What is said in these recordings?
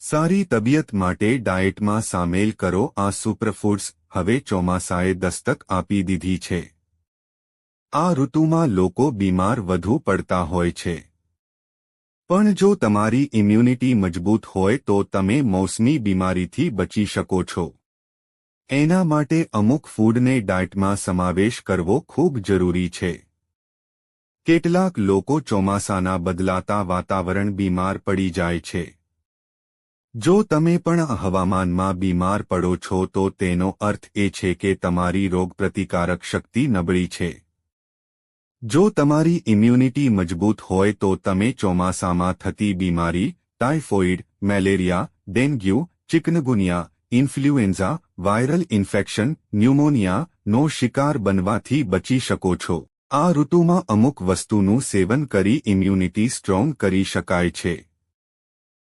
સારી તબિયત માટે ડાયેટમાં સામેલ કરો આ સુપરફૂડ્સ, હવે ચોમાસાએ દસ્તક આપી દીધી છે. આ ઋતુમાં લોકો બીમાર વધુ પડતા હોય છે. પણ જો તમારી ઇમ્યુનિટી મજબૂત હોય તો તમે મોસમી બીમારીથી બચી શકો છો. એના માટે અમુક ફૂડને ડાયટમાં સમાવેશ કરવો ખૂબ જરૂરી છે. કેટલાક લોકો ચોમાસાના બદલાતા વાતાવરણ બીમાર પડી જાય છે. જો તમે પણ હવામાનમાં બીમાર પડો છો તો તેનો અર્થ એ છે કે તમારી રોગપ્રતિકારક શક્તિ નબળી છે. જો તમારી ઇમ્યુનિટી મજબૂત હોય તો તમે ચોમાસામાં થતી બીમારી typhoid malaria, dengue, chikungunya, influenza, viral infection, pneumonia નો શિકાર બનવાથી બચી શકો છો. આ ઋતુમાં અમુક વસ્તુનું સેવન કરી ઇમ્યુનિટી સ્ટ્રોંગ કરી શકાય છે.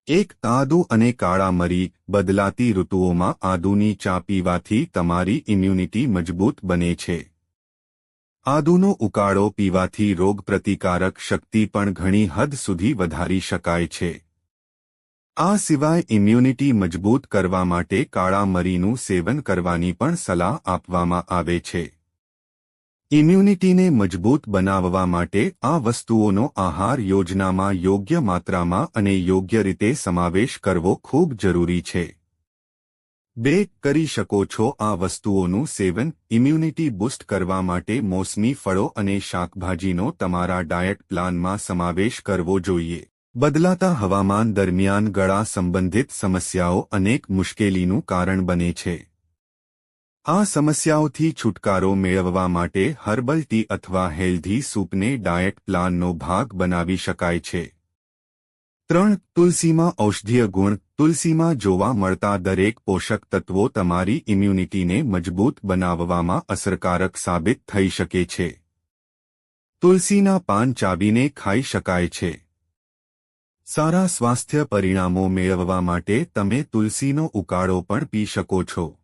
એક આદુ અને કાળા મરી બદલાતી ઋતુઓમાં આદુની ચા પીવાથી તમારી ઇમ્યુનિટી મજબૂત બને છે. આદુનો ઉકાળો પીવાથી રોગપ્રતિકારક શક્તિ પણ ઘણી હદ સુધી વધારી શકાય છે. આ સિવાય ઇમ્યુનિટી મજબૂત કરવા માટે કાળા મરીનું સેવન કરવાની પણ સલાહ આપવામાં આવે છે. ઇમ્યુનિટીને મજબૂત બનાવવા માટે આ વસ્તુઓનો આહાર યોજનામાં યોગ્ય માત્રામાં અને યોગ્ય રીતે સમાવેશ કરવો ખૂબ જરૂરી છે. બે કરી શકો છો આ વસ્તુઓનું સેવન ઇમ્યુનિટી બુસ્ટ કરવા માટે મોસમી ફળો અને શાકભાજીનો તમારા ડાયટ પ્લાનમાં સમાવેશ કરવો જોઈએ. બદલાતા હવામાન દરમિયાન ગળા સંબંધિત સમસ્યાઓ અનેક મુશ્કેલીનું કારણ બને છે. આ સમસ્યાઓથી છુટકારો મેળવવા માટે હર્બલ ટી અથવા હેલ્ધી સૂપને ડાયટ પ્લાનનો ભાગ બનાવી શકાય છે. ત્રણ, તુલસીમાં ઔષધીય ગુણ. તુલસીમાં જોવા મળતા દરેક પોષક તત્વો તમારી ઇમ્યુનિટીને મજબૂત બનાવવામાં અસરકારક સાબિત થઈ શકે છે. તુલસીના પાન ચાવીને ખાઈ શકાય છે. સારા સ્વાસ્થ્ય પરિણામો મેળવવા માટે તમે તુલસીનો ઉકાળો પણ પી શકો છો.